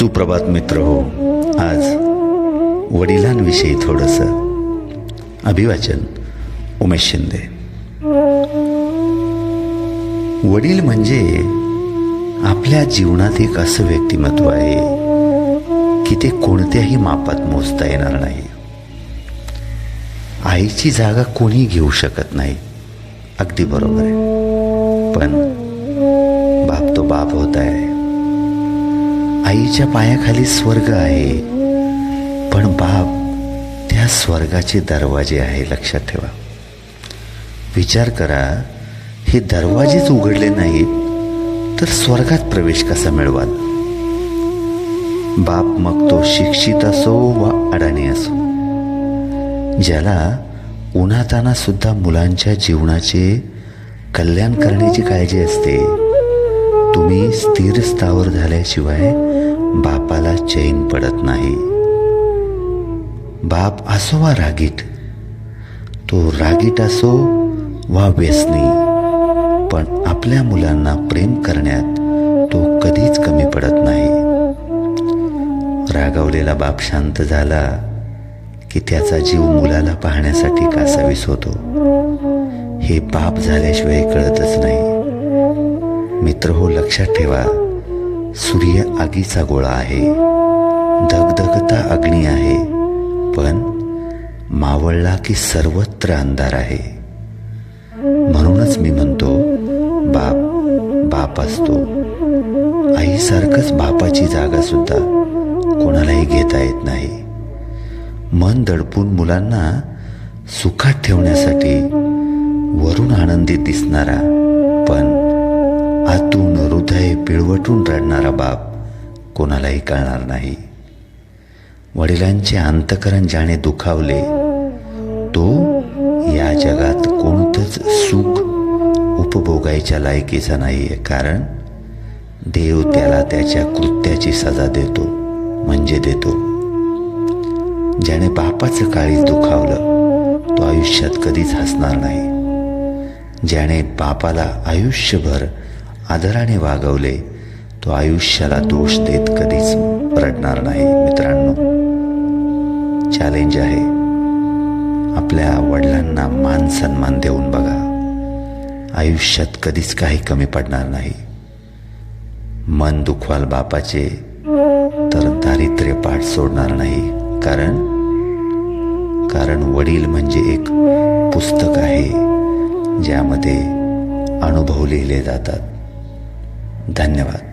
सुप्रभात मित्र हो. आज वडिलांविषयी थोडंसं अभिवाचन. उमेश शिंदे. वडील म्हणजे आपल्या जीवनात एक असं व्यक्तिमत्व आहे की ते कोणत्याही मापात मोजता येणार नाही. आईची जागा कोणी घेऊ शकत नाही. अगदी बरोबर आहे. पण बाप तो बाप होत आहे. आईच्या पायाखाली स्वर्ग आहे. पण बाप त्या स्वर्गाचे दरवाजे आहे लक्षात ठेवा. विचार करा हे दरवाजेच उघडले नाहीत तर स्वर्गात प्रवेश कसा मिळवाल? बाप मग तो शिक्षित असो वा अडाणी असो ज्याला उन्हाताना सुद्धा मुलांच्या जीवनाचे कल्याण करण्याची काळजी असते तुम्ही स्थिर स्थावर झाल्याशिवाय बापाला चैन पडत नाही. बाप असो वा रागीट. तो रागीट असो वा व्यसनी. पण आपल्या मुलांना प्रेम करण्यात तो कधीच कमी पडत नाही. रागावलेला बाप शांत झाला की त्याचा जीव मुलाला पाहण्यासाठी कासावीस होतो. हे बाप झाल्याशिवाय कळतच नाही. मित्र हो लक्षात ठेवा सूर्य आगीचा गोळा आहे. धगधगता अग्नी आहे पण मावळला की सर्वत्र अंधार आहे. म्हणूनच मी म्हणतो बाप बाप असतो. आईसारखंच बापाची जागा सुद्धा कोणालाही घेता येत नाही. मन दडपून मुलांना सुखात ठेवण्यासाठी वरून आनंदित दिसणारा पण आतून हृदय पिळवटून रडणारा बाप कोणालाही कळणार नाही. वडिलांचे अंतकरण ज्याने दुखावले तो या जगात कोणतंच सुख उपभोगायच्या लायकीचा नाही आहे कारण देव त्याला त्याच्या कृत्याची सजा देतो म्हणजे देतो. ज्याने बापाचं काळीच दुखावलं तो आयुष्यात कधीच हसणार नाही. ज्याने बापाला आयुष्यभर आदराने वागवले तो आयुष्याला दोष देत कधीच रडणार नाही मित्रांनो. चॅलेंज आहे. आपल्या वडिलांना मान सन्मान देऊन बघा. आयुष्यात कधीच काही कमी पडणार नाही. मन दुखवाल बापाचे तर दारिद्र्य पाठ सोडणार नाही. कारण? कारण वडील म्हणजे एक पुस्तक आहे ज्यामध्ये अनुभव लिहिले जातात. धन्यवाद.